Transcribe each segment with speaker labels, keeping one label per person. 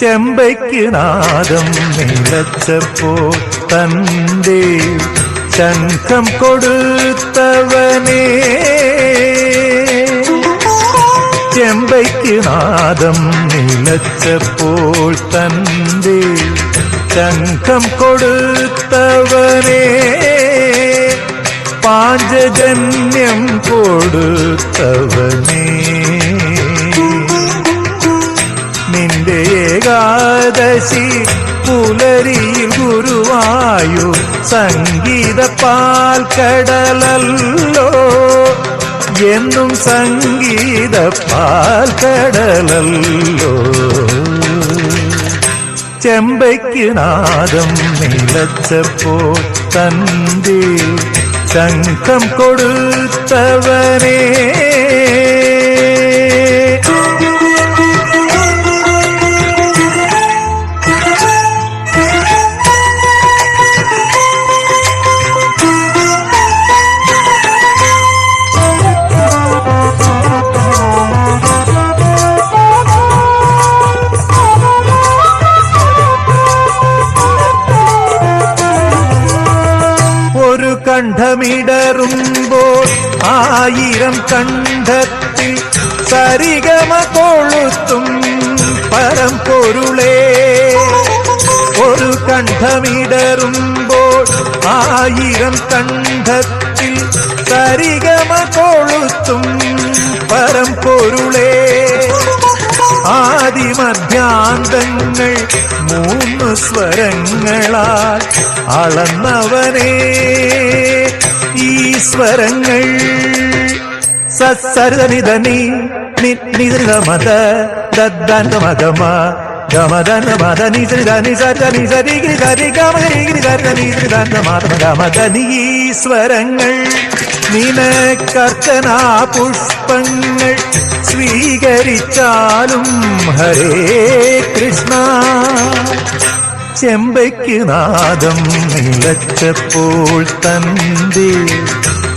Speaker 1: ചെമ്പയ്ക്ക് നാദം നിലച്ചപ്പോൾ തന്റെ ശംഖം കൊടുത്തവനേ. ചെമ്പയ്ക്ക് നാദം നിലച്ചപ്പോൾ തന്റെ ശംഖം കൊടുത്തവനേ. പാഞ്ചജന്യം കൊടുത്തവനേ. ഏകാദശി പുലരിയിൽ ഗുരുവായു സംഗീത പാൽക്കടലല്ലോ. എന്നും സംഗീത പാൽക്കടലല്ലോ. ചെമ്പയ്ക്ക് നാദം നിലച്ചപ്പോൾ തന്റെ ശംഖം കൊടുത്തവനേ. കണ്ഠത്തിൽ സരിഗമ കൊളുത്തും പരം പൊരുളേ. ഒരു കണ്ഠമിടറുമ്പോൾ ആയിരം കണ്ഠത്തിൽ സരിഗമ കൊളുത്തും പരം പൊരുളേ. ആദിമധ്യാന്തങ്ങൾ മൂന്ന് സ്വരങ്ങളാൽ അളന്നവനേ. ഈ സ്വരങ്ങൾ സസരിതനി നിതമത ദദ്ദമഗമ ഗമദന മദ നിസരിത നിസരിത നിസരി ഗിരി സരി ഗമ ഗരി ഈ സ്വരങ്ങൾ നിനക്കർച്ചനാ പുഷ്പങ്ങൾ സ്വീകരിച്ചാലും ഹരേ കൃഷ്ണ. ചെമ്പയ്ക്ക് നാദം നിലച്ചപ്പോൾ തന്റെ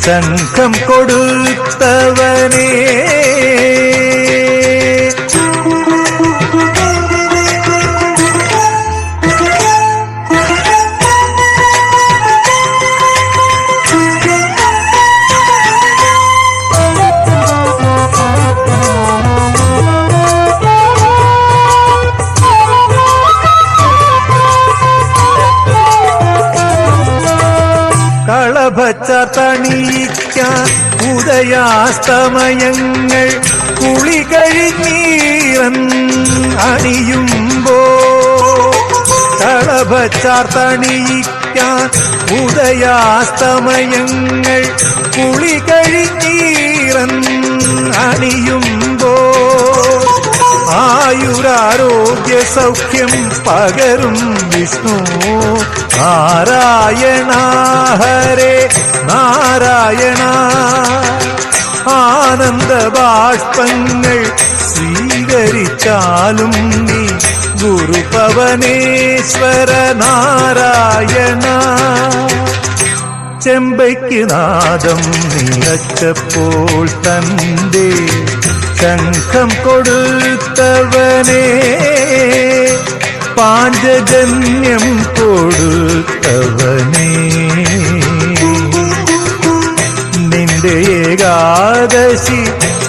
Speaker 1: ശംഖം കൊടുത്തവനേ ഉദയാസ്തമയങ്ങൾ കുളി കഴിഞ്ഞീറൻ അണിയുമ്പോ കളഭച്ചാർ തണിയിക്കാൻ ഉദയാസ്തമയങ്ങൾ കുളി കഴിഞ്ഞീറൻ അണിയുമ്പോ ആയുരാരോഗ്യ സൗഖ്യം പകരും വിഷ്ണു. നാരായണ ഹരേ നാരായണ. ആനന്ദ ബാഷ്പങ്ങൾ സ്വീകരിച്ചാലും നീ ഗുരുപവനേശ്വര നാരായണ. ചെമ്പയ്ക്ക് നാദം നിലച്ചപ്പോൾ തന്റെ ശംഖം കൊടുത്തവനേ പാഞ്ചജന്യം കൊടുത്തവനേ. ഏകാദശി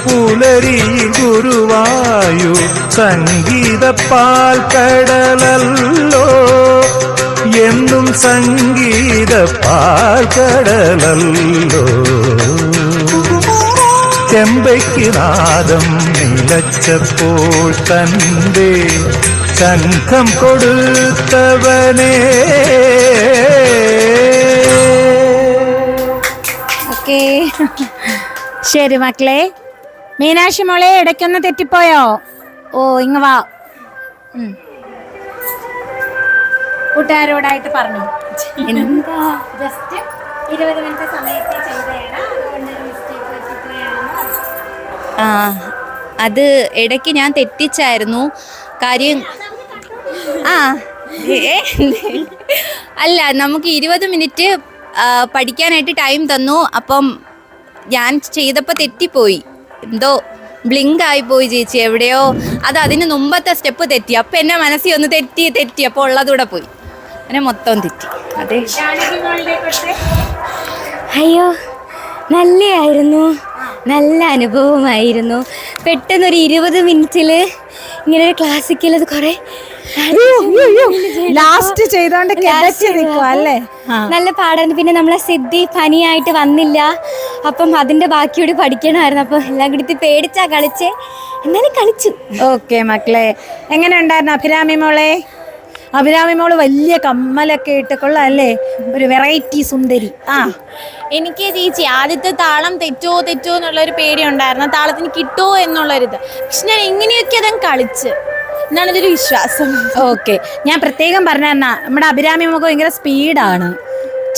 Speaker 1: പുലരിയിൽ ഗുരുവായു സംഗീത പാൽക്കടലല്ലോ എന്നും സംഗീത പാൽക്കടലല്ലോ ചെമ്പയ്ക്ക് നാദം നിലച്ചപ്പോൾ തന്റെ ശംഖം കൊടുത്തവനേ
Speaker 2: ഓക്കേ ശരി മക്കളെ. മീനാക്ഷി മോളെ ഇടയ്ക്കൊന്ന് തെറ്റിപ്പോയോ? ഓ ഇങ്ങ വാ. കൂട്ടുകാരോടായിട്ട് പറഞ്ഞു.
Speaker 3: എന്താ
Speaker 2: ജസ്റ്റ് ഇരുപത് മിനിറ്റ് സമയത്ത് ചെയ്തതാണ് അതുകൊണ്ട് മിസ്റ്റേക്ക് പറ്റിപ്പോയാണെന്ന്
Speaker 3: ആ അത് ഇടയ്ക്ക് ഞാൻ തെറ്റിച്ചായിരുന്നു. കാര്യം ആ അല്ല നമുക്ക് ഇരുപത് മിനിറ്റ് പഠിക്കാനായിട്ട് ടൈം തന്നു. അപ്പം ഞാൻ ചെയ്തപ്പോൾ തെറ്റിപ്പോയി. എന്തോ ബ്ലിങ്ക് ആയിപ്പോയി ചേച്ചി എവിടെയോ. അത് അതിന് മുമ്പത്തെ സ്റ്റെപ്പ് തെറ്റി. അപ്പം എന്നെ മനസ്സിൽ ഒന്ന് തെറ്റി തെറ്റി. അപ്പോൾ ഉള്ളതൂടെ പോയി. അങ്ങനെ മൊത്തം തെറ്റി. അതെ.
Speaker 4: അയ്യോ നല്ലയായിരുന്നു. നല്ല അനുഭവമായിരുന്നു. പെട്ടെന്നൊരു ഇരുപത് മിനിറ്റിൽ ഇങ്ങനെ ഒരു ക്ലാസ്സിക്കൽ അത് കുറെ
Speaker 2: ലാസ്റ്റ് ചെയ്തോണ്ട് കിടച്ച് നിൽക്കുക അല്ലേ?
Speaker 4: നല്ല പാടായിരുന്നു. പിന്നെ നമ്മളെ സിദ്ധി പനിയായിട്ട് വന്നില്ല. അപ്പം അതിന്റെ ബാക്കിയോട് പഠിക്കണമായിരുന്നു. അപ്പം എല്ലാം കൂടി പേടിച്ചാ കളിച്ച്. എന്നാലും കളിച്ചു.
Speaker 2: ഓക്കെ മക്കളെ. എങ്ങനെ ഉണ്ടായിരുന്നു അഭിരാമി മോളെ? അഭിരാമി മോൾ വലിയ കമ്മലൊക്കെ ഇട്ട് കൊള്ളാം അല്ലേ? ഒരു വെറൈറ്റി സുന്ദരി. ആ.
Speaker 5: എനിക്ക് ചേച്ചി ആദ്യത്തെ താളം തെറ്റോ തെറ്റോ എന്നുള്ളൊരു പേടി ഉണ്ടായിരുന്നു. താളത്തിന് കിട്ടുമോ എന്നുള്ളൊരിത്. പക്ഷെ ഞാൻ എങ്ങനെയൊക്കെ അതങ്ങ് കളിച്ച്. എന്നാണ് ഇതൊരു വിശ്വാസം.
Speaker 2: ഓക്കെ ഞാൻ പ്രത്യേകം പറഞ്ഞ നമ്മുടെ അഭിരാമി മുഖം ഭയങ്കര സ്പീഡാണ്.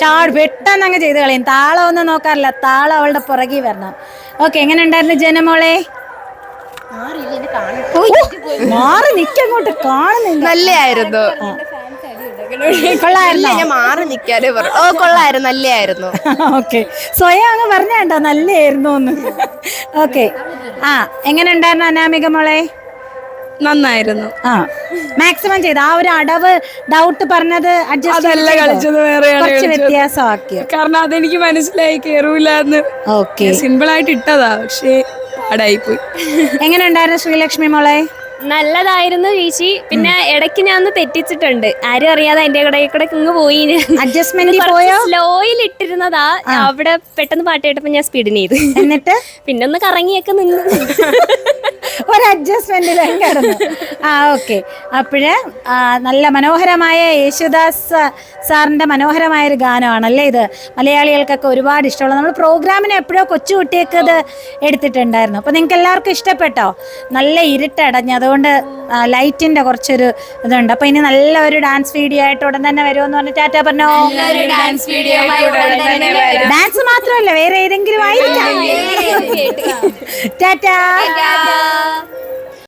Speaker 2: ചാട് പെട്ടെന്ന് അങ്ങ് ചെയ്ത് കളയും. താളം ഒന്നും നോക്കാറില്ല. താളം അവളുടെ പുറകെ വരണം. ഓക്കെ എങ്ങനെ ഉണ്ടായിരുന്നു ജനമോളെ? മാറി നിക്കങ്ങോട്ട് കാണുന്നില്ല.
Speaker 6: നല്ലയായിരുന്നു.
Speaker 2: കൊള്ളായിരുന്നു?
Speaker 6: ഞാൻ മാറി നിൽക്കാനേ പറഞ്ഞു ഓ കൊള്ളായിരുന്നു. നല്ലയായിരുന്നു.
Speaker 2: ഓക്കെ സ്വയം അങ്ങ് പറഞ്ഞോ നല്ലായിരുന്നു എന്ന്. ഓക്കെ ആ എങ്ങനെ ഉണ്ടായിരുന്നു അനാമിക മോളെ?
Speaker 6: നന്നായിരുന്നു.
Speaker 2: ആ മാക്സിമം ചെയ്ത്. ആ ഒരു അടവ് ഡൗട്ട് പറഞ്ഞത് adjust
Speaker 6: അതല്ല
Speaker 2: ചെയ്തോ?
Speaker 6: കളിച്ചത് വേറെയാണ്
Speaker 2: കുറച്ച്
Speaker 6: കളിച്ചത്.
Speaker 2: വ്യത്യാസമാക്കി
Speaker 6: കാരണം അതെനിക്ക് മനസ്സിലായി കേറൂല എന്ന്
Speaker 2: ഓക്കെ
Speaker 6: സിമ്പിൾ ആയിട്ട് ഇട്ടതാ പക്ഷേ പാടായി പോയി
Speaker 2: എങ്ങനെ ഉണ്ടായിരുന്നു ശ്രീലക്ഷ്മി മോളെ?
Speaker 7: നല്ലതായിരുന്നു ചേച്ചി. പിന്നെ ഇടയ്ക്ക് ഞാൻ ഒന്ന് തെറ്റിച്ചിട്ടുണ്ട്. ആരും അറിയാതെ അതിന്റെ കൂടെ കൂടെ ഇങ്ങ് പോയി.
Speaker 2: അഡ്ജസ്റ്റ്മെന്റ് പോയോ?
Speaker 7: സ്ലോയിൽ ഇട്ടിരുന്നതാ. അവിടെ പെട്ടെന്ന് പാട്ട് കേട്ടപ്പോ ഞാൻ സ്പീഡിന് ചെയ്തു.
Speaker 2: എന്നിട്ട്?
Speaker 7: പിന്നെ ഒന്ന് കറങ്ങിയൊക്കെ നിന്ന്.
Speaker 2: ഒരു അഡ്ജസ്റ്റ്മെന്റിൽ കിടന്നു. ആ ഓക്കെ അപ്പോഴ് നല്ല മനോഹരമായ യേശുദാസ് സാറിന്റെ മനോഹരമായ ഒരു ഗാനമാണല്ലേ ഇത്? മലയാളികൾക്കൊക്കെ ഒരുപാട് ഇഷ്ടമുള്ള നമ്മൾ പ്രോഗ്രാമിന് എപ്പോഴോ കൊച്ചുകുട്ടിയൊക്കെ ഇത് എടുത്തിട്ടുണ്ടായിരുന്നു. അപ്പോൾ നിങ്ങൾക്ക് എല്ലാവർക്കും ഇഷ്ടപ്പെട്ടോ? നല്ല ഇരുട്ടടഞ്ഞ് അതുകൊണ്ട് ലൈറ്റിന്റെ കുറച്ചൊരു ഇതുണ്ട്. അപ്പൊ ഇനി നല്ല ഒരു ഡാൻസ് വീഡിയോ ആയിട്ട് ഉടൻ തന്നെ വരുമെന്ന് പറഞ്ഞിട്ട് ടാറ്റ പറഞ്ഞോ?
Speaker 3: ഡാൻസ് വീഡിയോ
Speaker 2: ഡാൻസ് മാത്രമല്ല വേറെ ഏതെങ്കിലും ആയിരിക്കാം ടാറ്റാ.